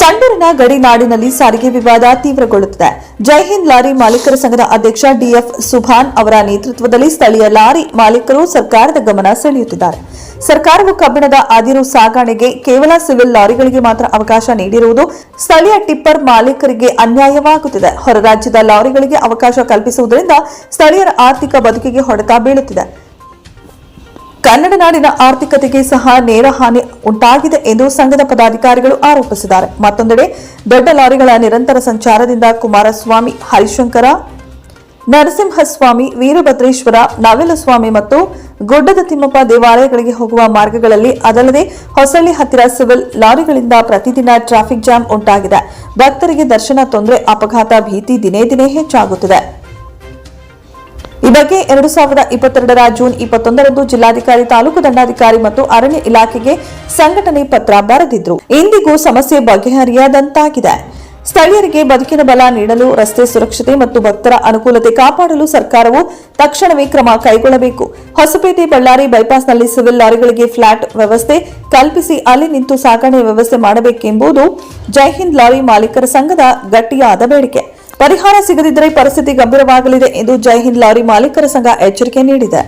ಸಂಡೂರಿನ ಗಡಿನಾಡಿನಲ್ಲಿ ಸಾರಿಗೆ ವಿವಾದ ತೀವ್ರಗೊಳ್ಳುತ್ತಿದೆ. ಜೈ ಹಿಂದ್ ಲಾರಿ ಮಾಲೀಕರ ಸಂಘದ ಅಧ್ಯಕ್ಷ ಡಿಎಫ್ ಸುಭಾನ್ ಅವರ ನೇತೃತ್ವದಲ್ಲಿ ಸ್ಥಳೀಯ ಲಾರಿ ಮಾಲೀಕರು ಸರ್ಕಾರದ ಗಮನ ಸೆಳೆಯುತ್ತಿದ್ದಾರೆ. ಸರ್ಕಾರವು ಕಬ್ಬಿಣದ ಅದಿರು ಸಾಗಾಣೆಗೆ ಕೇವಲ ಸಿವಿಲ್ ಲಾರಿಗಳಿಗೆ ಮಾತ್ರ ಅವಕಾಶ ನೀಡಿರುವುದು ಸ್ಥಳೀಯ ಟಿಪ್ಪರ್ ಮಾಲೀಕರಿಗೆ ಅನ್ಯಾಯವಾಗುತ್ತಿದೆ. ಹೊರರಾಜ್ಯದ ಲಾರಿಗಳಿಗೆ ಅವಕಾಶ ಕಲ್ಪಿಸುವುದರಿಂದ ಸ್ಥಳೀಯರ ಆರ್ಥಿಕ ಬದುಕಿಗೆ ಹೊಡೆತ ಬೀಳುತ್ತಿದೆ. ಕನ್ನಡ ನಾಡಿನ ಆರ್ಥಿಕತೆಗೆ ಸಹ ನೇರ ಹಾನಿ ಉಂಟಾಗಿದೆ ಎಂದು ಸಂಘದ ಪದಾಧಿಕಾರಿಗಳು ಆರೋಪಿಸಿದ್ದಾರೆ. ಮತ್ತೊಂದೆಡೆ ದೊಡ್ಡ ಲಾರಿಗಳ ನಿರಂತರ ಸಂಚಾರದಿಂದ ಕುಮಾರಸ್ವಾಮಿ, ಹರಿಶಂಕರ, ನರಸಿಂಹಸ್ವಾಮಿ, ವೀರಭದ್ರೇಶ್ವರ ನವಿಲಸ್ವಾಮಿ ಮತ್ತು ಗುಡ್ಡದ ತಿಮ್ಮಪ್ಪ ದೇವಾಲಯಗಳಿಗೆ ಹೋಗುವ ಮಾರ್ಗಗಳಲ್ಲಿ ಅದಲ್ಲದೆ ಹೊಸಳ್ಳಿ ಹತ್ತಿರ ಸಿವಿಲ್ ಲಾರಿಗಳಿಂದ ಪ್ರತಿದಿನ ಟ್ರಾಫಿಕ್ ಜಾಮ್ ಉಂಟಾಗಿದೆ. ಭಕ್ತರಿಗೆ ದರ್ಶನ ತೊಂದರೆ, ಅಪಘಾತ, ಭೀತಿ ದಿನೇ ದಿನೇ ಹೆಚ್ಚಾಗುತ್ತಿದೆ. ಈ ಬಗ್ಗೆ ಎರಡು ಸಾವಿರದ ಇಪ್ಪತ್ತೆರಡರ ಜೂನ್ ಇಪ್ಪತ್ತೊಂದರಂದು ಜಿಲ್ಲಾಧಿಕಾರಿ, ತಾಲೂಕು ದಂಡಾಧಿಕಾರಿ ಮತ್ತು ಅರಣ್ಯ ಇಲಾಖೆಗೆ ಸಂಘಟನೆ ಪತ್ರ ಬರೆದಿದ್ರು. ಇಂದಿಗೂ ಸಮಸ್ಯೆ ಬಗೆಹರಿಯದಂತಾಗಿದೆ. ಸ್ಥಳೀಯರಿಗೆ ಬದುಕಿನ ಬಲ ನೀಡಲು, ರಸ್ತೆ ಸುರಕ್ಷತೆ ಮತ್ತು ಭಕ್ತರ ಅನುಕೂಲತೆ ಕಾಪಾಡಲು ಸರ್ಕಾರವು ತಕ್ಷಣವೇ ಕ್ರಮ ಕೈಗೊಳ್ಳಬೇಕು. ಹೊಸಪೇಟೆ, ಬಳ್ಳಾರಿ ಬೈಪಾಸ್ನಲ್ಲಿ ಸಿವಿಲ್ ಲಾರಿಗಳಿಗೆ ಫ್ಲಾಟ್ ವ್ಯವಸ್ಥೆ ಕಲ್ಪಿಸಿ ಅಲ್ಲಿ ನಿಂತು ಸಾಗಣೆ ವ್ಯವಸ್ಥೆ ಮಾಡಬೇಕೆಂಬುದು ಜೈ ಹಿಂದ್ ಲಾರಿ ಮಾಲೀಕರ ಸಂಘದ ಗಟ್ಟಿಯಾದ ಬೇಡಿಕೆ. ಪರಿಹಾರ ಸಿಗದಿದ್ದರೆ ಪರಿಸ್ಥಿತಿ ಗಂಭೀರವಾಗಲಿದೆ ಎಂದು ಜೈ ಹಿಂದ್ ಲಾರಿ ಮಾಲೀಕರ ಸಂಘ ಎಚ್ಚರಿಕೆ ನೀಡಿದೆ.